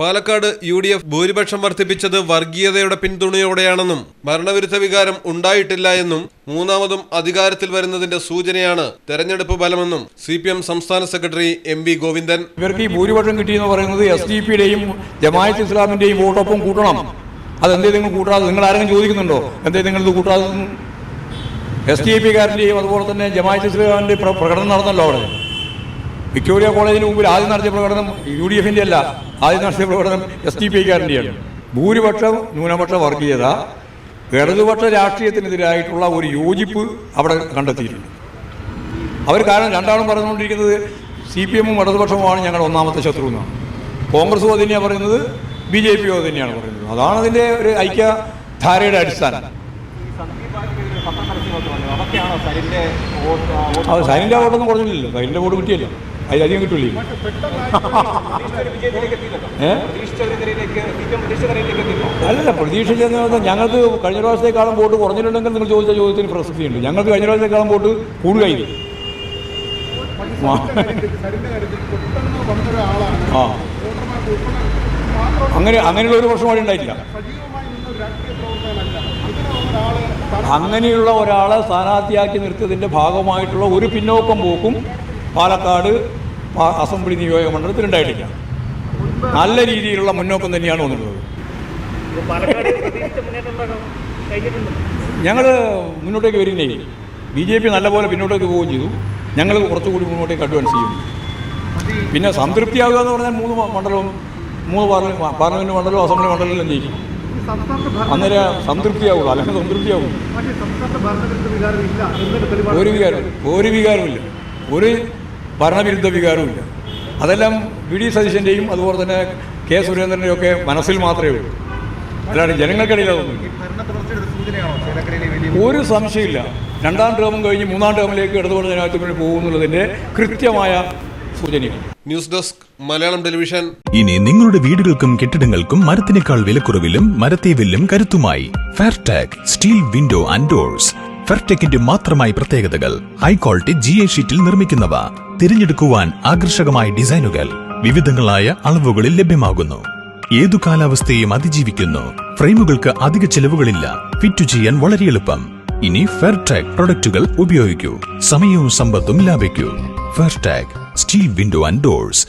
Palakkad U D F ഭൂരിപക്ഷം വർദ്ധിപ്പിച്ചത് വർഗീയതയുടെ പിന്തുണയോടെയാണെന്നും ഭരണവിരുദ്ധ വികാരം ഉണ്ടായിട്ടില്ല എന്നും മൂന്നാമതും അധികാരത്തിൽ വരുന്നതിന്റെ സൂചനയാണ് തെരഞ്ഞെടുപ്പ് ഫലമെന്നും സി പി എം സംസ്ഥാന സെക്രട്ടറി എം വി ഗോവിന്ദൻ. ഇവർക്ക് ഈ ഭൂരിപക്ഷം കിട്ടിയെന്ന് പറയുന്നത് എസ് ഡി പിയുടെയും ജമായത്ത് ഇസ്ലാമിന്റെയും വോട്ടൊപ്പം കൂട്ടണം. അതെന്തേ നിങ്ങൾ കൂട്ടാതെ നിങ്ങൾ ആരെങ്കിലും ചോദിക്കുന്നുണ്ടോ? എന്തേ നിങ്ങൾ ഇത് കൂട്ടാതെ? എസ് ഡി പി കാരന്റെയും അതുപോലെ തന്നെ ജമായത്ത് ഇസ്ലാമിന്റെ പ്രകടനം നടന്നല്ലോ അവിടെ. വിക്ടോറിയ കോളേജിന് മുമ്പിൽ ആദ്യം നടത്തിയ പ്രകടനം യു ഡി എഫിന്റെ അല്ല. ആദ്യം നടത്തിയ പ്രകടനം എസ് ഡി പി ഐക്കാരന്റെയാണ് ഭൂരിപക്ഷം ന്യൂനപക്ഷ വർഗീയത ഇടതുപക്ഷ രാഷ്ട്രീയത്തിനെതിരായിട്ടുള്ള ഒരു യോജിപ്പ് അവിടെ കണ്ടെത്തിയിട്ടുണ്ട്. അവർ കാരണം രണ്ടാളും പറഞ്ഞുകൊണ്ടിരിക്കുന്നത് സി പി എമ്മും ഇടതുപക്ഷവുമാണ് ഞങ്ങളുടെ ഒന്നാമത്തെ ശത്രു എന്നാണ്. കോൺഗ്രസും അത് തന്നെയാണ് പറയുന്നത് ബി ജെ പിയോ തന്നെയാണ് പറയുന്നത്. അതാണ് അതിന്റെ ഒരു ഐക്യധാരയുടെ അടിസ്ഥാനം. അത് സൈനിന്റെ വോട്ടൊന്നും കുറഞ്ഞില്ലല്ലോ. സൈനിന്റെ വോട്ട് കിട്ടിയല്ലോ. അതിലധികം കിട്ടില്ലേ അല്ല അല്ലല്ല പറഞ്ഞാൽ ഞങ്ങൾക്ക് കഴിഞ്ഞ പ്രാവശ്യത്തെക്കാളും വോട്ട് കുറഞ്ഞിട്ടുണ്ടെങ്കിൽ നിങ്ങൾ ചോദിച്ച ചോദ്യത്തിന് പ്രസക്തിയുണ്ട്. ഞങ്ങൾക്ക് കഴിഞ്ഞ പ്രാവശ്യത്തെക്കാളും വോട്ട് കൂടുതലായിരിക്കും. ആ. അങ്ങനെ അങ്ങനെയുള്ള ഒരു പ്രശ്നം അവിടെ ഉണ്ടായിട്ടില്ല. അങ്ങനെയുള്ള ഒരാളെ സ്ഥാനാർത്ഥിയാക്കി നിർത്തിയതിന്റെ ഭാഗമായിട്ടുള്ള ഒരു പിന്നോക്കം പോക്കും പാലക്കാട് അസംബ്ലി നിയോജക മണ്ഡലത്തിൽ ഉണ്ടായിട്ടില്ല നല്ല രീതിയിലുള്ള മുന്നോക്കം തന്നെയാണ് വന്നിട്ടുള്ളത്. ഞങ്ങൾ മുന്നോട്ടേക്ക് വരികയും ബി ജെ പി നല്ലപോലെ പിന്നോട്ടേക്ക് പോവുകയും ചെയ്തു. ഞങ്ങൾ കുറച്ചുകൂടി മുന്നോട്ടേക്ക് അഡ്വാൻസ് ചെയ്യും പിന്നെ സംതൃപ്തിയാകുക എന്ന് പറഞ്ഞാൽ മൂന്ന് മണ്ഡലവും മൂന്ന് പാർലമെന്റ് പാർലമെന്റ് മണ്ഡലവും അസംബ്ലി മണ്ഡലവും ജയിക്കും. അന്നേരം സംതൃപ്തിയാവുള്ളൂ. അല്ലെങ്കിൽ സംതൃപ്തിയാവുള്ളൂ. ഒരു വികാരം ഒരു വികാരമില്ല. ഒരു ഭരണവിരുദ്ധ വികാരവുമില്ല. അതെല്ലാം വി ഡി സതീശന്റെയും അതുപോലെ തന്നെ കെ സുരേന്ദ്രന്റെയും ഒക്കെ മനസ്സിൽ മാത്രമേ ഉള്ളൂ. അല്ലാണ്ട് ജനങ്ങൾക്കിടയിൽ ഒരു സംശയമില്ല രണ്ടാം ടേമും കഴിഞ്ഞ് മൂന്നാം ടേമിലേക്ക് ഇടതുപക്ഷ ജനാധിപത്യത്തിൽ പോകുന്നുള്ളതിന്റെ കൃത്യമായ സൂചനയാണ്. News desk Malayalam television. ഇനി നിങ്ങളുടെ വീടുകൾക്കും കെട്ടിടങ്ങൾക്കും മരത്തിനേക്കാൾ വിലക്കുറവിലും മരത്തേവില്ലും കരുത്തുമായി Fairtag steel window and doors ഫെർടെക്കിന്റെ മാത്രമായി പ്രത്യേകതകൾ. ഹൈ ക്വാളിറ്റി ജി എ ഷീറ്റിൽ നിർമ്മിക്കുന്നവ. തിരഞ്ഞെടുക്കുവാൻ ആകർഷകമായ ഡിസൈനുകൾ വിവിധങ്ങളായ അളവുകളിൽ ലഭ്യമാകുന്നു. ഏതു കാലാവസ്ഥയും അതിജീവിക്കുന്നു. ഫ്രെയിമുകൾക്ക് അധിക ചെലവുകളില്ല. ഫിറ്റ് ചെയ്യാൻ വളരെ എളുപ്പം. ഇനി ഫെയർടാഗ് പ്രൊഡക്റ്റുകൾ ഉപയോഗിക്കൂ. സമയവും സമ്പത്തും ലാഭിക്കൂ. Fairtag steel window and doors.